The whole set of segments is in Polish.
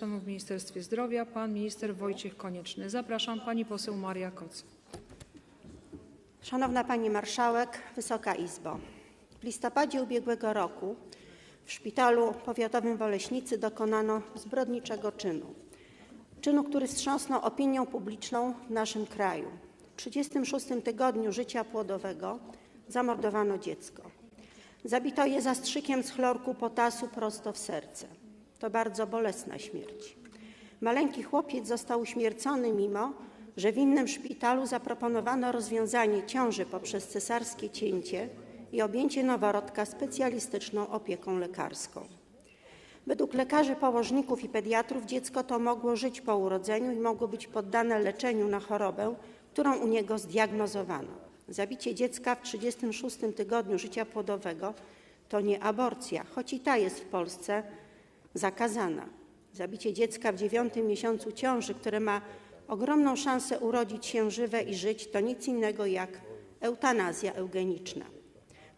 w Ministerstwie Zdrowia, pan minister Wojciech Konieczny. Zapraszam pani poseł Maria Koc. Szanowna Pani Marszałek, Wysoka Izbo. W listopadzie ubiegłego roku w Szpitalu Powiatowym w Oleśnicy dokonano zbrodniczego czynu. Czynu, który wstrząsnął opinią publiczną w naszym kraju. W 36 tygodniu życia płodowego zamordowano dziecko. Zabito je zastrzykiem z chlorku potasu prosto w serce. To bardzo bolesna śmierć. Maleńki chłopiec został uśmiercony, mimo że w innym szpitalu zaproponowano rozwiązanie ciąży poprzez cesarskie cięcie i objęcie noworodka specjalistyczną opieką lekarską. Według lekarzy położników i pediatrów dziecko to mogło żyć po urodzeniu i mogło być poddane leczeniu na chorobę, którą u niego zdiagnozowano. Zabicie dziecka w 36 tygodniu życia płodowego to nie aborcja, choć i ta jest w Polsce zakazana. Zabicie dziecka w dziewiątym miesiącu ciąży, które ma ogromną szansę urodzić się żywe i żyć, to nic innego jak eutanazja eugeniczna.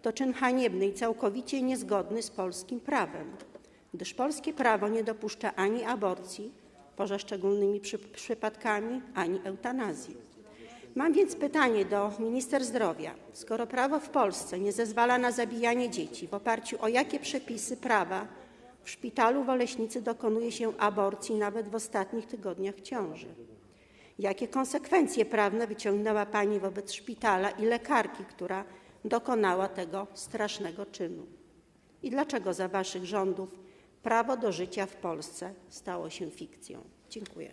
To czyn haniebny i całkowicie niezgodny z polskim prawem, gdyż polskie prawo nie dopuszcza ani aborcji, poza szczególnymi przy, przypadkami, ani eutanazji. Mam więc pytanie do minister zdrowia. Skoro prawo w Polsce nie zezwala na zabijanie dzieci, w oparciu o jakie przepisy prawa w szpitalu w Oleśnicy dokonuje się aborcji nawet w ostatnich tygodniach ciąży? Jakie konsekwencje prawne wyciągnęła Pani wobec szpitala i lekarki, która dokonała tego strasznego czynu? I dlaczego za Waszych rządów prawo do życia w Polsce stało się fikcją? Dziękuję.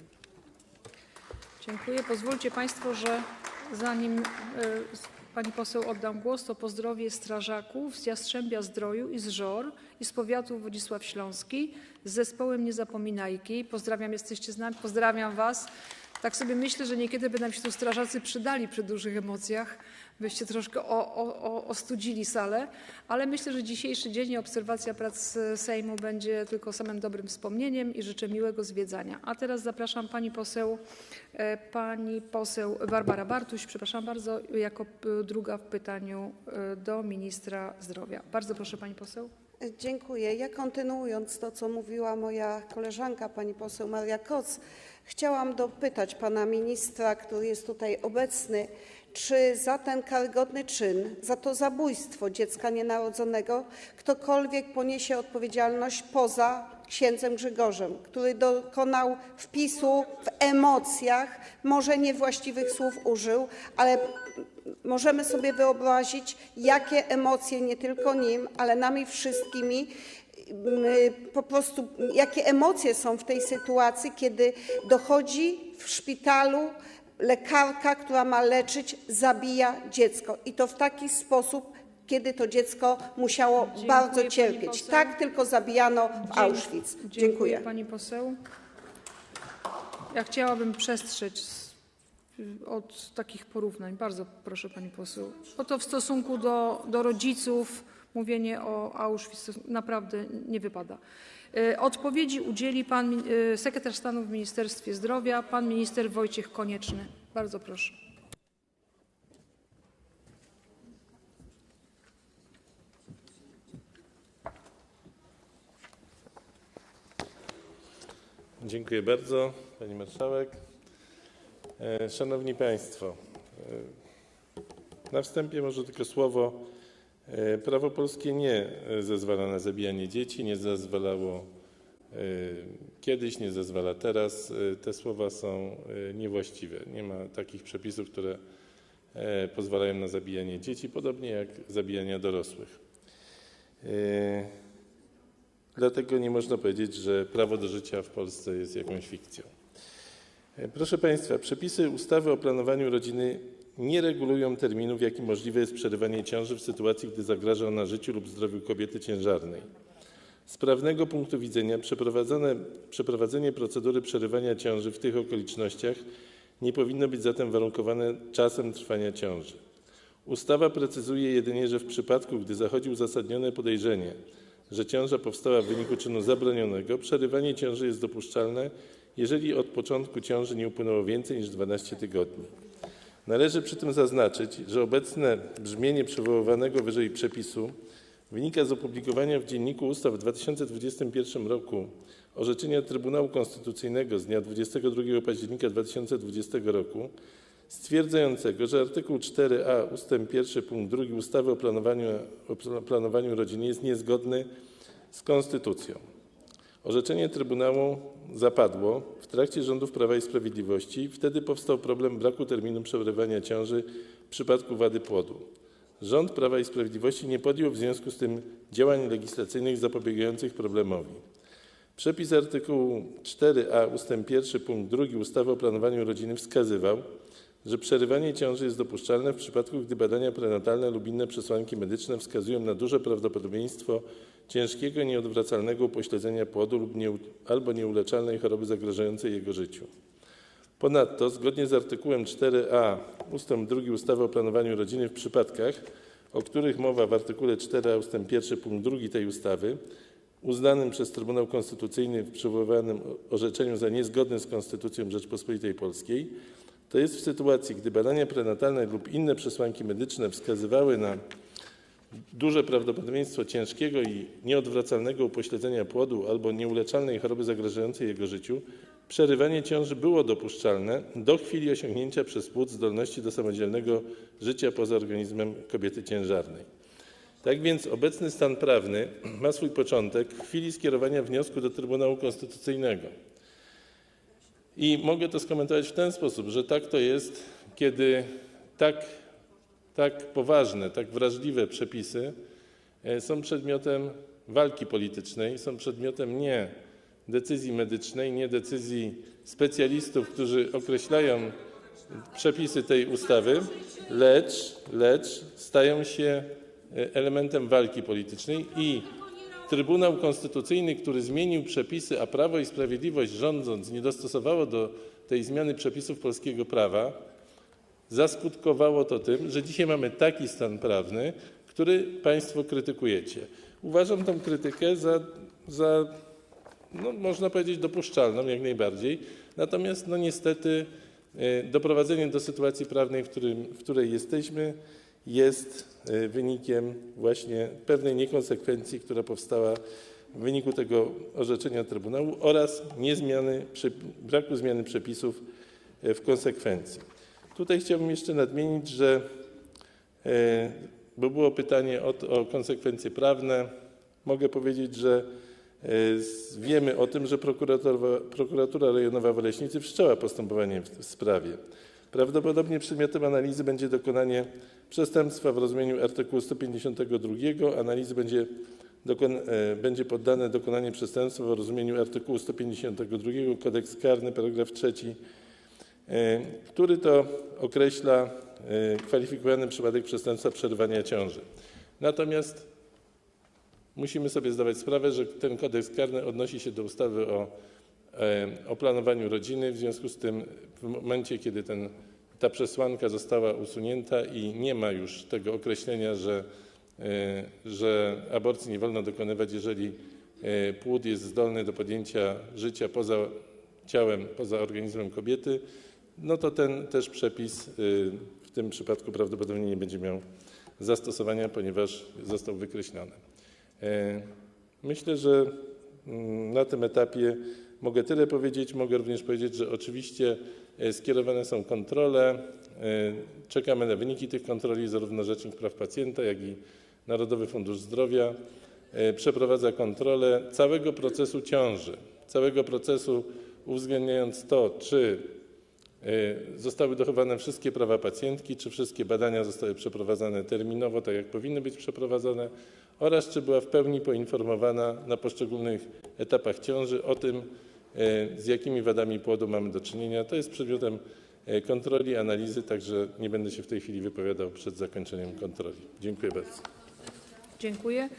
Dziękuję. Pozwólcie Państwo, że zanim e, pani poseł oddam głos, to pozdrowię strażaków z Jastrzębia Zdroju i z Żor i z powiatu Wodzisław Śląski z zespołem Niezapominajki. Pozdrawiam, jesteście z nami, pozdrawiam Was. Tak sobie myślę, że niekiedy by nam się tu strażacy przydali przy dużych emocjach, byście troszkę o, o, ostudzili salę, ale myślę, że dzisiejszy dzień i obserwacja prac Sejmu będzie tylko samym dobrym wspomnieniem i życzę miłego zwiedzania. A teraz zapraszam pani poseł, e, pani poseł Barbara Bartuś, przepraszam bardzo, jako druga w pytaniu e, do ministra zdrowia. Bardzo proszę pani poseł. Dziękuję. Ja kontynuując to, co mówiła moja koleżanka, pani poseł Maria Koc, chciałam dopytać pana ministra, który jest tutaj obecny, czy za ten karygodny czyn, za to zabójstwo dziecka nienarodzonego ktokolwiek poniesie odpowiedzialność poza księdzem Grzegorzem, który dokonał wpisu w emocjach, może niewłaściwych słów użył, ale możemy sobie wyobrazić, jakie emocje nie tylko nim, ale nami wszystkimi, mm, po prostu jakie emocje są w tej sytuacji, kiedy dochodzi w szpitalu lekarka, która ma leczyć, zabija dziecko i to w taki sposób, kiedy to dziecko musiało bardzo cierpieć. Tak tylko zabijano w Auschwitz. Dziękuję. Pani poseł. Ja chciałabym przestrzec od takich porównań. Bardzo proszę pani poseł. Bo to w stosunku do, do rodziców mówienie o Auschwitz naprawdę nie wypada. E, Odpowiedzi udzieli pan e, sekretarz stanu w Ministerstwie Zdrowia, pan minister Wojciech Konieczny. Bardzo proszę. Dziękuję bardzo, Pani Marszałek. E, Szanowni Państwo, na wstępie może tylko słowo. E, Prawo polskie nie e, zezwala na zabijanie dzieci, nie zezwalało e, kiedyś, nie zezwala teraz. Te słowa są niewłaściwe. Nie ma takich przepisów, które pozwalają na zabijanie dzieci, podobnie jak zabijania dorosłych. Dlatego nie można powiedzieć, że prawo do życia w Polsce jest jakąś fikcją. Proszę Państwa, przepisy ustawy o planowaniu rodziny nie regulują terminu, w jakim możliwe jest przerywanie ciąży w sytuacji, gdy zagraża ona życiu lub zdrowiu kobiety ciężarnej. Z prawnego punktu widzenia przeprowadzenie procedury przerywania ciąży w tych okolicznościach nie powinno być zatem warunkowane czasem trwania ciąży. Ustawa precyzuje jedynie, że w przypadku, gdy zachodzi uzasadnione podejrzenie, że ciąża powstała w wyniku czynu zabronionego, przerywanie ciąży jest dopuszczalne, jeżeli od początku ciąży nie upłynęło więcej niż 12 tygodni. Należy przy tym zaznaczyć, że obecne brzmienie przywoływanego wyżej przepisu wynika z opublikowania w Dzienniku Ustaw w 2021 roku orzeczenia Trybunału Konstytucyjnego z dnia 22 października 2020 roku stwierdzającego, że artykuł 4a ust. 1 punkt 2 ustawy o planowaniu, o planowaniu rodziny jest niezgodny z konstytucją. Orzeczenie Trybunału zapadło w trakcie rządów Prawa i Sprawiedliwości. Wtedy powstał problem braku terminu przerywania ciąży w przypadku wady płodu. Rząd Prawa i Sprawiedliwości nie podjął w związku z tym działań legislacyjnych zapobiegających problemowi. Przepis artykułu 4a ust. 1 punkt 2 ustawy o planowaniu rodziny wskazywał, że przerywanie ciąży jest dopuszczalne w przypadku, gdy badania prenatalne lub inne przesłanki medyczne wskazują na duże prawdopodobieństwo ciężkiego i nieodwracalnego upośledzenia płodu albo nieuleczalnej choroby zagrażającej jego życiu. Ponadto, zgodnie z artykułem 4a ust. 2 ustawy o planowaniu rodziny w przypadkach, o których mowa w artykule 4a ust. 1 punkt 2 tej ustawy, uznanym przez Trybunał Konstytucyjny w przywoływanym orzeczeniu za niezgodny z Konstytucją Rzeczypospolitej Polskiej, to jest w sytuacji, gdy badania prenatalne lub inne przesłanki medyczne wskazywały na duże prawdopodobieństwo ciężkiego i nieodwracalnego upośledzenia płodu albo nieuleczalnej choroby zagrażającej jego życiu, przerywanie ciąży było dopuszczalne do chwili osiągnięcia przez płód zdolności do samodzielnego życia poza organizmem kobiety ciężarnej. Tak więc obecny stan prawny ma swój początek w chwili skierowania wniosku do Trybunału Konstytucyjnego. I mogę to skomentować w ten sposób, że tak to jest, kiedy tak, tak poważne, tak wrażliwe przepisy e, są przedmiotem walki politycznej, są przedmiotem nie decyzji medycznej, nie decyzji specjalistów, którzy określają przepisy tej ustawy, lecz, stają się e, elementem walki politycznej Trybunał Konstytucyjny, który zmienił przepisy, a Prawo i Sprawiedliwość rządząc nie dostosowało do tej zmiany przepisów polskiego prawa, zaskutkowało to tym, że dzisiaj mamy taki stan prawny, który Państwo krytykujecie. Uważam tę krytykę za, za no, można powiedzieć, dopuszczalną jak najbardziej. Natomiast no, niestety e, doprowadzenie do sytuacji prawnej, w, którym, w której jesteśmy, jest e, wynikiem właśnie pewnej niekonsekwencji, która powstała w wyniku tego orzeczenia Trybunału oraz braku zmiany przepisów e, w konsekwencji. Tutaj chciałbym jeszcze nadmienić, że e, bo było pytanie o, o konsekwencje prawne. Mogę powiedzieć, że wiemy o tym, że prokuratura rejonowa w Oleśnicy wszczęła postępowanie w sprawie. Prawdopodobnie przedmiotem analizy będzie dokonanie przestępstwa w rozumieniu artykułu 152. Analizy e, będzie poddane dokonanie przestępstwa w rozumieniu artykułu 152 Kodeks karny, paragraf 3, e, który to określa e, kwalifikowany przypadek przestępstwa przerywania ciąży. Natomiast musimy sobie zdawać sprawę, że ten kodeks karny odnosi się do ustawy o, o planowaniu rodziny. W związku z tym w momencie, kiedy ta przesłanka została usunięta i nie ma już tego określenia, że, e, aborcji nie wolno dokonywać, jeżeli e, płód jest zdolny do podjęcia życia poza ciałem, poza organizmem kobiety, no to ten też przepis y, w tym przypadku prawdopodobnie nie będzie miał zastosowania, ponieważ został wykreślony. E, Myślę, że mm, na tym etapie mogę tyle powiedzieć. Mogę również powiedzieć, że oczywiście e, skierowane są kontrole. E, Czekamy na wyniki tych kontroli. Zarówno Rzecznik Praw Pacjenta, jak i Narodowy Fundusz Zdrowia e, przeprowadza kontrolę całego procesu ciąży, całego procesu uwzględniając to, czy zostały dochowane wszystkie prawa pacjentki, czy wszystkie badania zostały przeprowadzane terminowo, tak jak powinny być przeprowadzone, oraz czy była w pełni poinformowana na poszczególnych etapach ciąży o tym, z jakimi wadami płodu mamy do czynienia. To jest przedmiotem e, kontroli, analizy, także nie będę się w tej chwili wypowiadał przed zakończeniem kontroli. Dziękuję bardzo. Dziękuję.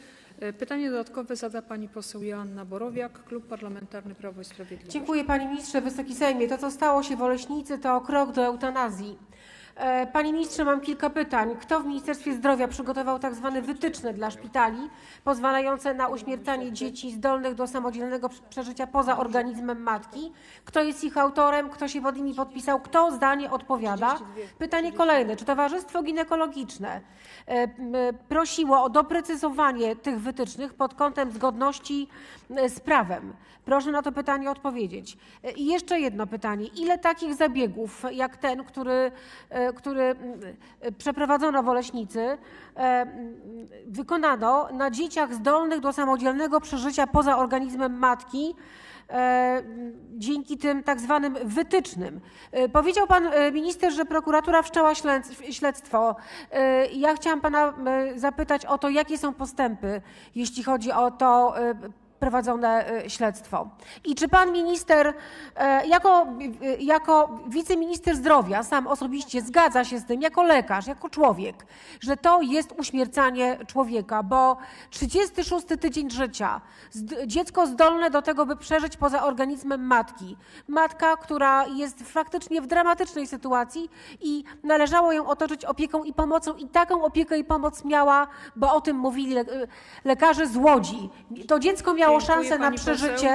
E, Pytanie dodatkowe zada pani poseł Joanna Borowiak, Klub Parlamentarny Prawo i Sprawiedliwość. Dziękuję Panie Ministrze, Wysoki Sejmie. To, co stało się w Oleśnicy, to krok do eutanazji. E, Panie ministrze, mam kilka pytań. Kto w Ministerstwie Zdrowia przygotował tak zwane wytyczne dla szpitali, pozwalające na uśmiercanie dzieci zdolnych do samodzielnego prze- przeżycia poza organizmem matki? Kto jest ich autorem? Kto się pod nimi podpisał? Kto zdanie odpowiada? Pytanie kolejne. Czy Towarzystwo Ginekologiczne e, prosiło o doprecyzowanie tych wytycznych pod kątem zgodności e, z prawem? Proszę na to pytanie odpowiedzieć. I jeszcze jedno pytanie. Ile takich zabiegów jak ten, który, który przeprowadzono w Oleśnicy, e, wykonano na dzieciach zdolnych do samodzielnego przeżycia poza organizmem matki, e, dzięki tym tak zwanym wytycznym. E, Powiedział pan minister, że prokuratura wszczęła śledztw- śledztwo. Ja chciałam pana zapytać o to, jakie są postępy, jeśli chodzi o to prowadzone e, śledztwo. I czy pan minister, e, jako, e, jako wiceminister zdrowia, sam osobiście zgadza się z tym, jako lekarz, jako człowiek, że to jest uśmiercanie człowieka, bo 36 tydzień życia, dziecko zdolne do tego, by przeżyć poza organizmem matki, matka, która jest faktycznie w dramatycznej sytuacji i należało ją otoczyć opieką i pomocą i taką opiekę i pomoc miała, bo o tym mówili le- lekarze z Łodzi. To dziecko miało Dziękuję, szansę na przeżycie.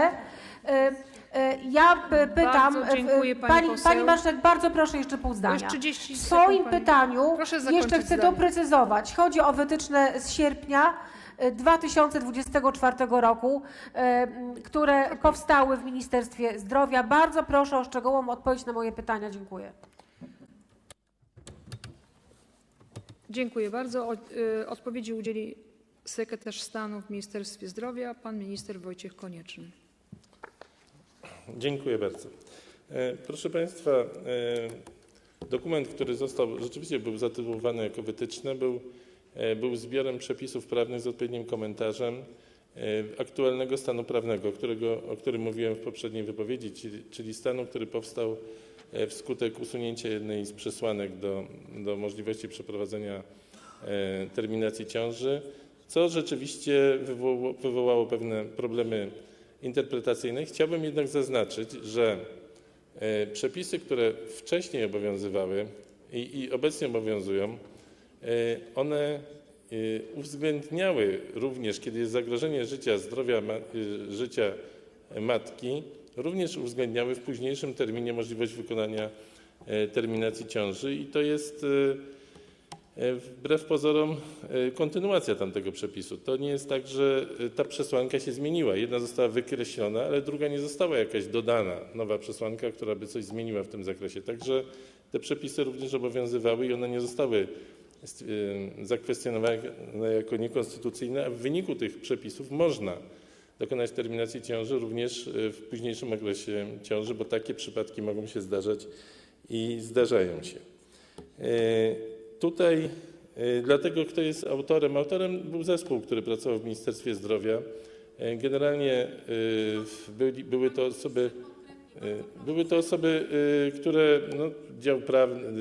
E, e, Ja pytam, Bardzo dziękuję, e, pani pani, poseł. pani marszałek, bardzo proszę jeszcze pół zdania. Już 30 w swoim pani. pytaniu jeszcze chcę zdanie. doprecyzować. Chodzi o wytyczne z sierpnia e, 2024 roku, e, które powstały w Ministerstwie Zdrowia. Bardzo proszę o szczegółową odpowiedź na moje pytania. Dziękuję. Dziękuję bardzo. Odpowiedzi udzieli sekretarz stanu w Ministerstwie Zdrowia, pan minister Wojciech Konieczny. Dziękuję bardzo. E, Proszę Państwa, e, dokument, który został, rzeczywiście był zatytułowany jako wytyczne, był, e, był zbiorem przepisów prawnych z odpowiednim komentarzem aktualnego stanu prawnego, którego, o którym mówiłem w poprzedniej wypowiedzi, czyli, czyli stanu, który powstał wskutek usunięcia jednej z przesłanek do, do możliwości przeprowadzenia terminacji ciąży, co rzeczywiście wywołało, pewne problemy interpretacyjne. Chciałbym jednak zaznaczyć, że e, przepisy, które wcześniej obowiązywały i, obecnie obowiązują, e, one e, uwzględniały również, kiedy jest zagrożenie życia, zdrowia, życia matki, również uwzględniały w późniejszym terminie możliwość wykonania terminacji ciąży i to jest Wbrew pozorom e, kontynuacja tamtego przepisu. To nie jest tak, że e, ta przesłanka się zmieniła. Jedna została wykreślona, ale druga nie została jakaś dodana, nowa przesłanka, która by coś zmieniła w tym zakresie. Także te przepisy również obowiązywały i one nie zostały st- e, zakwestionowane jako niekonstytucyjne, a w wyniku tych przepisów można dokonać terminacji ciąży również e, w późniejszym okresie ciąży, bo takie przypadki mogą się zdarzać i zdarzają się. Tutaj, e, dlatego kto jest autorem? Autorem był zespół, który pracował w Ministerstwie Zdrowia. E, Generalnie byli, były to osoby, które no, dział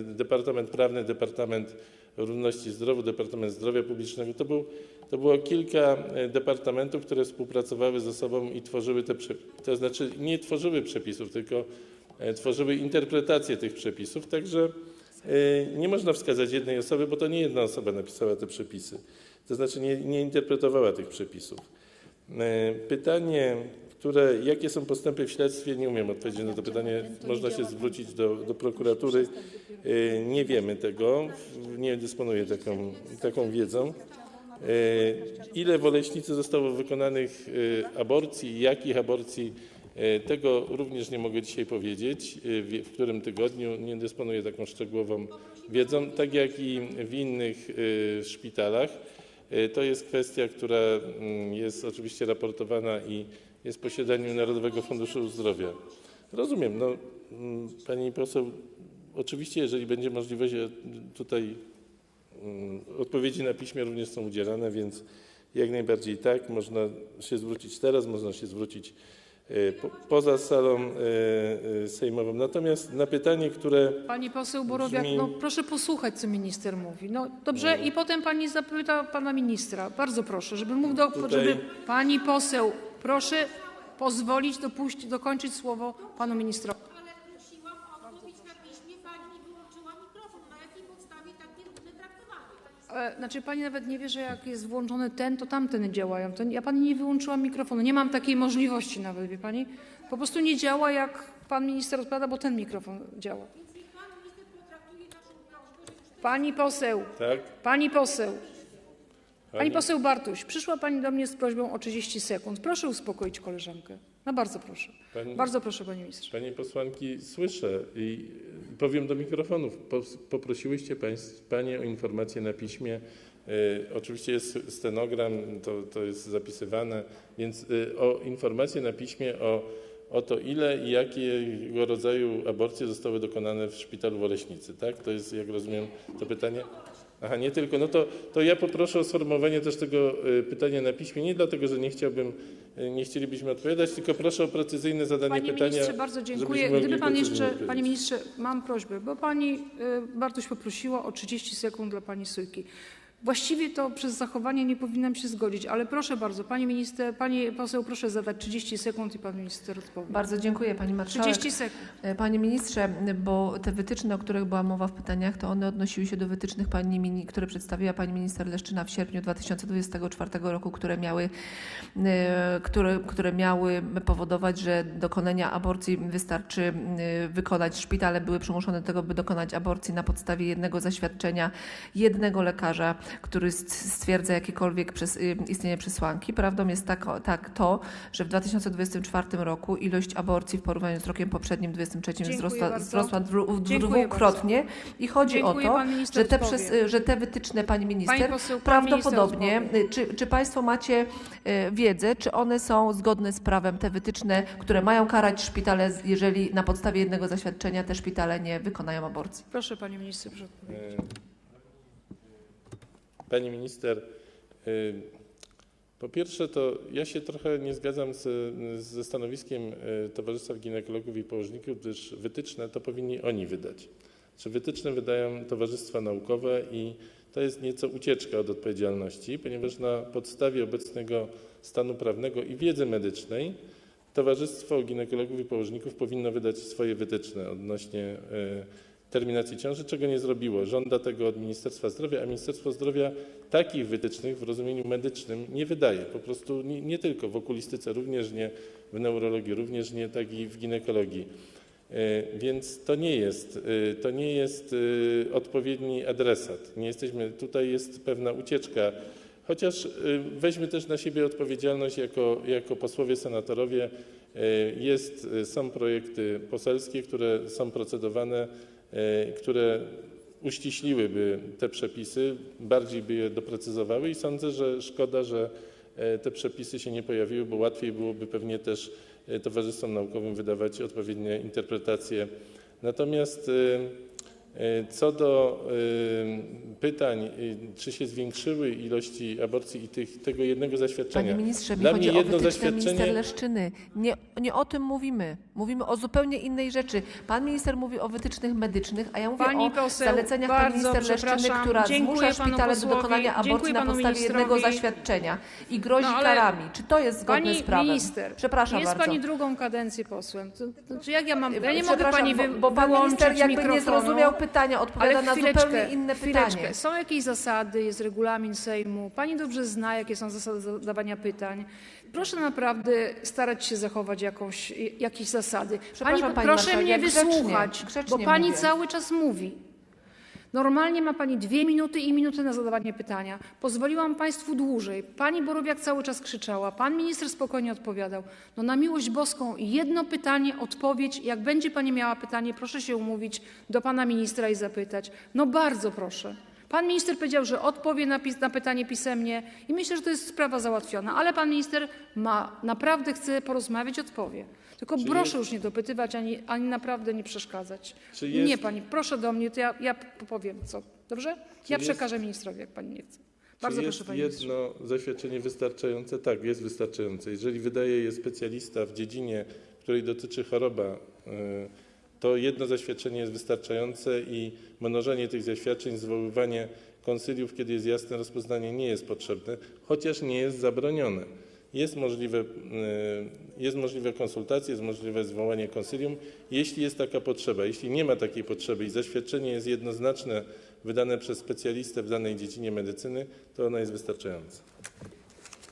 Departament Prawny, Departament Równości Zdrowia, Departament Zdrowia Publicznego. To, był, to było kilka departamentów, które współpracowały ze sobą i tworzyły te, prze- to znaczy nie tworzyły przepisów, tylko e, tworzyły interpretację tych przepisów. Także Nie można wskazać jednej osoby, bo to nie jedna osoba napisała te przepisy. To znaczy nie, interpretowała tych przepisów. E, Pytanie, które, jakie są postępy w śledztwie, nie umiem odpowiedzieć na to pytanie. Można się zwrócić do, do prokuratury. E, Nie wiemy tego, nie dysponuję taką, taką wiedzą. Ile w Oleśnicy zostało wykonanych aborcji jakich aborcji, tego również nie mogę dzisiaj powiedzieć, e, w którym tygodniu, nie dysponuję taką szczegółową wiedzą, tak jak i w innych e, szpitalach. E, To jest kwestia, która mm, jest oczywiście raportowana i jest w posiadaniu Narodowego Funduszu Zdrowia. Rozumiem, no, mm, pani poseł, oczywiście jeżeli będzie możliwość, e, tutaj Mm, Odpowiedzi na piśmie również są udzielane, więc jak najbardziej tak. Można się zwrócić teraz, można się zwrócić e, poza salą e, e, sejmową. Natomiast na pytanie, które Pani poseł Borowiak, Brzmi- no proszę posłuchać, co minister mówi. No dobrze, i potem pani zapyta pana ministra. Bardzo proszę, żeby mógł do, Tutaj- żeby pani poseł, proszę pozwolić dopuścić, dokończyć słowo panu ministrowi. Ale prosiłam o odpowiedź na piśmie, pani mi wyłączyła mikrofon. Na jakiej E, Znaczy pani nawet nie wie, że jak jest włączony ten, to tamten działają. To ja pani nie wyłączyłam mikrofonu. Nie mam takiej możliwości nawet, wie pani. Po prostu nie działa, jak pan minister odpowiada, bo ten mikrofon działa. Pani poseł, Tak? pani poseł, pani Pani- poseł Bartuś, przyszła pani do mnie z prośbą o 30 sekund. Proszę uspokoić koleżankę. No bardzo proszę. Pani- Bardzo proszę, panie ministrze. Panie posłanki, słyszę i powiem do mikrofonów. Poprosiłyście państw, Panie o informację na piśmie. Y, oczywiście jest stenogram, to, to jest zapisywane, więc y, o informację na piśmie o, o to, ile i jakiego rodzaju aborcje zostały dokonane w szpitalu w Oleśnicy, tak? To jest, jak rozumiem, to pytanie? Aha, nie tylko. No to, ja poproszę o sformułowanie też tego y, pytania na piśmie, nie dlatego, że nie chciałbym, y, nie chcielibyśmy odpowiadać, tylko proszę o precyzyjne zadanie Panie pytania. ministrze, bardzo dziękuję. żebyśmy mogli Gdyby pan precyzyjnie jeszcze, odpowiedzieć. panie ministrze, mam prośbę, bo pani y, Bartuś poprosiła o 30 sekund dla pani Sujki. Właściwie to przez zachowanie nie powinnam się zgodzić, ale proszę bardzo, pani minister, pani poseł, proszę zadać 30 sekund i pan minister odpowie. Bardzo dziękuję Pani Marszałek. 30 sekund. E, Panie Ministrze, bo te wytyczne, o których była mowa w pytaniach, to one odnosiły się do wytycznych, pani, które przedstawiła Pani Minister Leszczyna w sierpniu 2024 roku, które miały, e, które, które miały powodować, że dokonania aborcji wystarczy e, wykonać. Szpitale były przymuszone do tego, by dokonać aborcji na podstawie jednego zaświadczenia jednego lekarza, który st- stwierdza jakiekolwiek przez, y, istnienie przesłanki. Prawdą jest tak, tak to, że w 2024 roku ilość aborcji w porównaniu z rokiem poprzednim, 2023, Dziękuję wzrosła, wzrosła dru, dwukrotnie. I chodzi Dziękuję, o to, minister że te, przez, że te wytyczne, Pani Minister, Pani poseł, pan prawdopodobnie, minister y, czy, czy Państwo macie y, wiedzę, czy one są zgodne z prawem, te wytyczne, które mają karać szpitale, jeżeli na podstawie jednego zaświadczenia te szpitale nie wykonają aborcji? Proszę panie ministrze, proszę odpowiedzieć. Pani minister, y, po pierwsze to ja się trochę nie zgadzam ze stanowiskiem y, Towarzystwa Ginekologów i Położników, gdyż wytyczne to powinni oni wydać. Czy wytyczne wydają towarzystwa naukowe i to jest nieco ucieczka od odpowiedzialności, ponieważ na podstawie obecnego stanu prawnego i wiedzy medycznej Towarzystwo Ginekologów i Położników powinno wydać swoje wytyczne odnośnie y, terminacji ciąży, czego nie zrobiło. Żąda tego od Ministerstwa Zdrowia, a Ministerstwo Zdrowia takich wytycznych w rozumieniu medycznym nie wydaje. Po prostu nie, tylko w okulistyce, również nie w neurologii, również nie tak i w ginekologii. E, Więc to nie jest, e, to nie jest e, odpowiedni adresat. Nie jesteśmy, tutaj jest pewna ucieczka, chociaż weźmy też na siebie odpowiedzialność jako, jako posłowie, senatorowie. Jest, są projekty poselskie, które są procedowane, które uściśliłyby te przepisy, bardziej by je doprecyzowały i sądzę, że szkoda, że e, te przepisy się nie pojawiły, bo łatwiej byłoby pewnie też e, towarzystwom naukowym wydawać odpowiednie interpretacje. E, co do e, pytań, e, czy się zwiększyły ilości aborcji i tych, tego jednego zaświadczenia. Panie ministrze, mi Dla chodzi mnie o wytyczne minister Leszczyny. Nie, nie o tym mówimy. Mówimy o zupełnie innej rzeczy. Pan minister mówi o wytycznych medycznych, a ja mówię Pani o poseł, zaleceniach pani minister Leszczyny, która zmusza szpitale do dokonania aborcji na podstawie jednego ministrowi. zaświadczenia i grozi No, karami. Czy to jest zgodne Pani z prawem? minister, Przepraszam jest bardzo. pani drugą kadencję posłem. To, to, czy jak ja mam, ja nie mogę Przepraszam, pani wy, bo, bo pan minister jakby mikrofonu. nie zrozumiał pytania, odpowiada na zupełnie inne pytanie. Są jakieś zasady, jest regulamin Sejmu. Pani dobrze zna, jakie są zasady zadawania pytań. Proszę naprawdę starać się zachować jakąś, jakieś zasady. Przepraszam, pani proszę mnie grzecznie, wysłuchać, grzecznie bo pani mówię. cały czas mówi. Normalnie ma Pani dwie minuty i minutę na zadawanie pytania. Pozwoliłam Państwu dłużej. Pani Borowiak cały czas krzyczała. Pan minister spokojnie odpowiadał. No na miłość boską jedno pytanie, odpowiedź. Jak będzie Pani miała pytanie, proszę się umówić do Pana ministra i zapytać. No bardzo proszę. Pan minister powiedział, że odpowie na, pis- na pytanie pisemnie i myślę, że to jest sprawa załatwiona. Ale pan minister ma, naprawdę chce porozmawiać, odpowie. Tylko Czy proszę już nie dopytywać, ani, ani naprawdę nie przeszkadzać. Czy jest- Nie pani, proszę do mnie, to ja, ja powiem co. Dobrze? Ja jest- przekażę ministrowi, jak pani nie chce. Bardzo Czy proszę jest pani ministrze. jedno zaświadczenie wystarczające? Tak, jest wystarczające. Jeżeli wydaje je specjalista w dziedzinie, której dotyczy choroba, y, to jedno zaświadczenie jest wystarczające i mnożenie tych zaświadczeń, zwoływanie konsyliów, kiedy jest jasne rozpoznanie, nie jest potrzebne, chociaż nie jest zabronione. Jest możliwe, y, jest możliwe konsultacje, jest możliwe zwołanie konsylium, jeśli jest taka potrzeba. Jeśli nie ma takiej potrzeby i zaświadczenie jest jednoznaczne wydane przez specjalistę w danej dziedzinie medycyny, to ona jest wystarczająca.